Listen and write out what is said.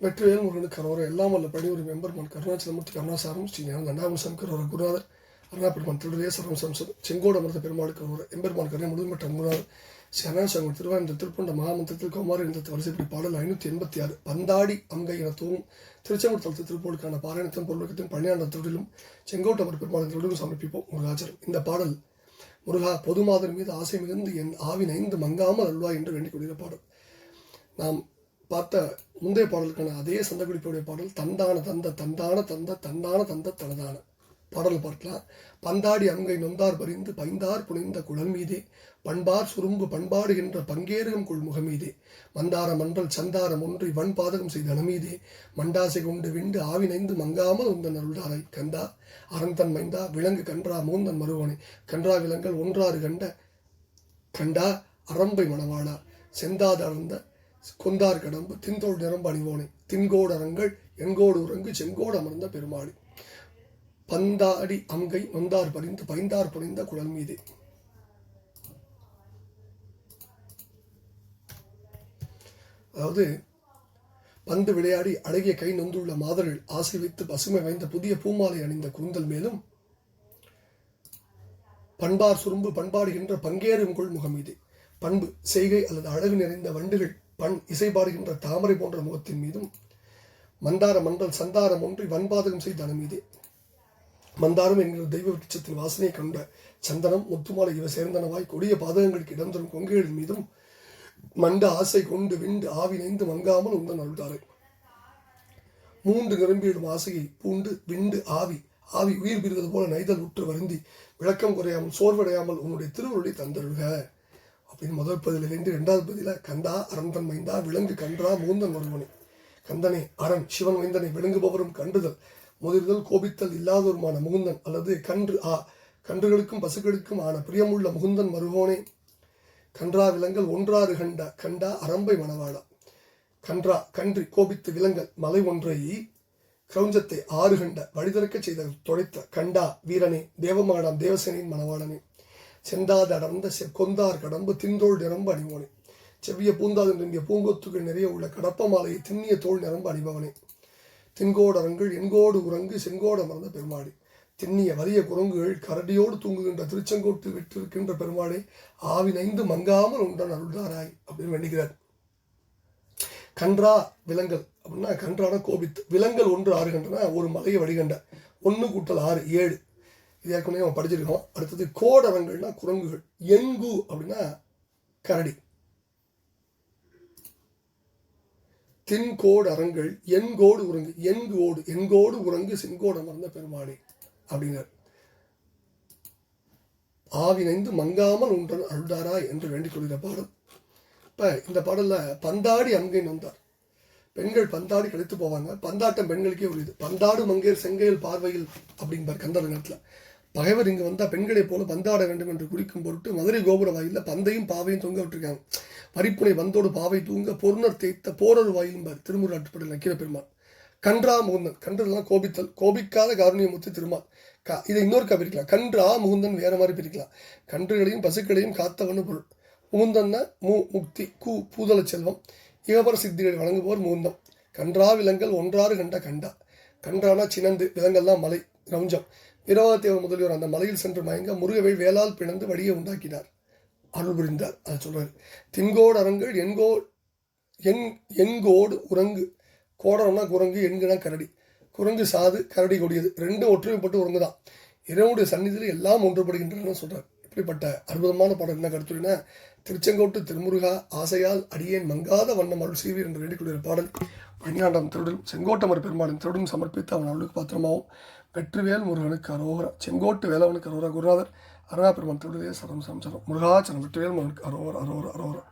வெற்றிவேல் முருகனுக்கு கரோர எல்லாம் வல்ல பணியுரி மெம்பர்மன் கருணாச்சலமூர்த்தி கருணாசாரம் ஸ்ரீ ஞான தண்டாபுரம் கரோர குருநாதர் அருணாபெருமான் திருடைய சரம் சம்சம் செங்கோடு அமர்ந்த பெருமாளுக்கு கரோர எம்பெருமான் கருணை முழுமற்ற குருநாதர் சரணாசங்கம் திருவாயந்த திருப்பண்ட மகாமந்திரத்தில் கௌமார இந்த வரிசைப்படி பாடல் ஐநூற்றி எண்பத்தி ஆறு பந்தாடி அங்கை என தூவும் திருச்செங்கோடு தளத்து பாராயணத்தின் பொருளுக்கத்தின் பன்னியாண்ட தொழிலும் செங்கோட்டு அமர் பெருமாள் தொழிலும் சமர்ப்பிப்போம். முருகாச்சரம் இந்த பாடல் முருகா பொது மாதர் மீது ஆசை மிகுந்து என் ஆவின் ஐந்து மங்காமல் அல்வா என்று வேண்டிக் கொள்கிற பாடல். நாம் பார்த்த முந்தைய பாடலுக்கான அதே சந்தகுடிப்புடைய பாடல் தந்தான தந்த தந்தான தந்த தந்தான தந்த தனதான. பாடல் பார்க்கலாம். பந்தாடி அங்கை நொந்தார் பறிந்து பைந்தார் புனைந்த குழல் மீதே பண்பார் சுரும்பு பண்பாடு என்ற பங்கேறும் குள் முகமீதே மந்தார மன்றல் சந்தாரம் ஒன்றை வன் பாதகம் செய்த அணமீதே மண்டாசை கொண்டு விண்டு ஆவினைந்து மங்காமல் உந்தன் அருள்தாரை கந்தா அறந்தன் மைந்தா விலங்கு கன்றா மூந்தன் மருவனை கன்றா விலங்கள் ஒன்றாறு கண்ட கண்டா அரம்பை மணவாளா செந்தாத அறந்த கொந்தார் கடம்பு தின்தோள் நிரம்ப தின்கோடு தின்கோடரங்கள் எண்கோடு உறங்கு செங்கோடு அமர்ந்த பெருமாளி. பந்தாடி அங்கை நொந்தார் பறிந்து பைந்தார் புனைந்த குழல் மீது. அதாவது பந்து விளையாடி அழகிய கை நொந்துள்ள மாதர்கள் ஆசை வைத்து பசுமை வாய்ந்த புதிய பூமாலை அணிந்த கூந்தல் மேலும் பண்பார் சுரும்பு பண்பாடுகின்ற பங்கேறும் கொள் இது பண்பு செய்கை அல்லது அழகு நிறைந்த வண்டுகள் பண் இசைபாடுகின்ற தாமரை போன்ற முகத்தின் மீதும் மந்தார மண்டல் சந்தாரம் ஒன்றி வன்பாதகம் செய்த அனுமீதே மந்தாரம் என்கிற தெய்வ விருட்சத்தின் வாசனை கண்ட சந்தனம் முத்துமாலை இவை சேர்ந்தனவாய் கொடிய பாதகங்களுக்கு இடம் தரும் கொங்கைகளின் மீதும் மண்ட ஆசை கொண்டு விண்டு ஆவி நைந்து மங்காமல் உந்தன் அருள்தாரை. மூன்று நிரம்பியிடும் ஆசையை பூண்டு விண்டு ஆவி ஆவி உயிர் பிரிவது போல நைதல் உற்று வருந்தி விளக்கம் குறையாமல் சோர்வடையாமல் உன்னுடைய திருவருளை தந்தருள்க. அப்படின்னு முதல் பதில ரெண்டாவது பதில கந்தா அரந்தன் மைந்தா விலங்கு கன்றா மூந்தன் ஒருவனே. கந்தனே அரண் சிவன் மைந்தனை விளங்குபவரும் கண்டுதல் முதிர்தல் கோபித்தல் இல்லாதவருமான முகுந்தன் அல்லது கன்று ஆ கன்றுகளுக்கும் பசுக்களுக்கும் ஆன பிரியமுள்ள முகுந்தன் மருவோனே கன்றா விலங்கல் ஒன்றாறு கண்ட கண்டா அரம்பை மணவாளா. கன்றா கன்றி கோபித்து விலங்கல் மலை ஒன்றை கிரௌஞ்சத்தை ஆறு கண்ட வழிதிறக்கச் செய்த தொலைத்த கண்டா வீரனே தேவமாடாம் தேவசேனின் மணவாளனே. செந்தாத அடர்ந்த செ கொந்தார் கடம்பு தின்தோள் நிரம்ப அணிவோனே. செவ்விய பூந்தாது நின்றிய பூங்கொத்துகள் நிறைய உள்ள கடப்ப மாலையை திண்ணிய தோல் நிரம்ப அணிபவனே. தின்கோடரங்கள் எண்கோடு உறங்கு செங்கோடு அமர்ந்த பெருமாளி. திண்ணிய வலிய குரங்குகள் கரடியோடு தூங்குகின்ற திருச்செங்கோட்டு விட்டிருக்கின்ற பெருமாளே ஆவினைந்து மங்காமல் உண்டன் அருள்தாராய் அப்படின்னு வேண்டுகிறார். கன்றா விலங்கல் அப்படின்னா கன்றான கோபித்து விலங்கல் ஒன்று ஆறு கண்டனா ஒரு மலையை வடிகண்ட. ஒன்று கூட்டல் ஆறு ஏழு. இது ஏற்கனவே நம்ம படிச்சிருக்கோம் அடுத்தது கோடரங்கள்னா குரங்குகள். எங்கு அப்படின்னா கரடி. தின்கோடு அரங்கள் எண்கோடு உறங்கு எண்கோடு எண்கோடு உறங்கு செங்கோடு அமர்ந்த பெருமாளே அப்படிங்கிறார். ஆவினைந்து மங்காமல் உன்றன் அருள்தாரா என்று வேண்டிக் கொள்கிற பாடல். இப்போ இந்த பாடலில் பந்தாடி அங்கேன் வந்தார். பெண்கள் பந்தாடி கழித்து போவாங்க. பந்தாட்டம் பெண்களுக்கே உரியது. பந்தாடு மங்கையர் செங்கையில் பார்வையில் அப்படிங்கிறார் கந்தரங்கத்தில் பகைவர் இங்கே வந்தால் பெண்களைப் போல பந்தாட வேண்டும் என்று குறிக்கும் பொருட்டு மதுரை கோபுர வாயிலில் பந்தையும் பாவையும் தொங்க விட்டுருக்காங்க. பறிப்புனை வந்தோடு பாவை தூங்க பொருணர் தேய்த்த போரர் வாயிலும் திருமுறாட்டுப்படல் நக்கீர பெருமாள். கன்றா முகுந்தன் கன்றெல்லாம் கோபித்தல் கோபிக்காத காரணியமுத்து திருமால். கா இதை இன்னொரு கா பிரிக்கலாம். கன்றா முகுந்தன் வேற மாதிரி பிரிக்கலாம். கன்றுகளையும் பசுக்களையும் காத்தவனு பொருள். முகுந்தன்னா மு முக்தி கூ பூதள செல்வம். இகபர சித்திகளை வழங்குபவர் முகுந்தம். கன்றா விலங்கல் ஒன்றாறு கண்ட கண்டா. கன்றானா சினந்து விலங்கெல்லாம் மலை ரவுஞ்சம் வீரவாதேவர் முதலியோர் அந்த மலையில் சென்று மயங்க முருகவை வேளால் பிணந்து வழியை உண்டாக்கினார். அருள் புரிந்தார். அதை சொல்றாரு. தின்கோடு அரங்கள் எண்கோ எண் எண்கோடு உறங்கு. கோடரம்னா குரங்கு எண்குனா கரடி. குரங்கு சாது கரடி கொடியது. ரெண்டும் ஒற்றுமைப்பட்டு உறங்கு தான் இறைவனுடைய சந்நிதியில் எல்லாம் ஒன்றுபடுகின்றன சொல்றார். இப்படிப்பட்ட அற்புதமான பாடல் என்ன கருத்துனா திருச்செங்கோட்டு திருமுருகா ஆசையால் அடியேன் மங்காத வண்ணம் அருள் செய்வீர் என்று வேண்டிக்கொள்கிற பாடல். பணியாண்டம் திருடன் செங்கோட்டமர் பெருமாளின் திருடன் சமர்ப்பித்து அவன் அவளுக்கு பாத்திரமாவும் வெற்றிவேல் முருகனுக்கு அரோகரா செங்கோட்டு வேலவனுக்கு அரோரா குருநாதர் அருணா பெருமான் சரம் சரம் சரம் முருகாச்சரம் வெற்றிவேல் முருகனுக்கு அரோரா அரோரா அரோரா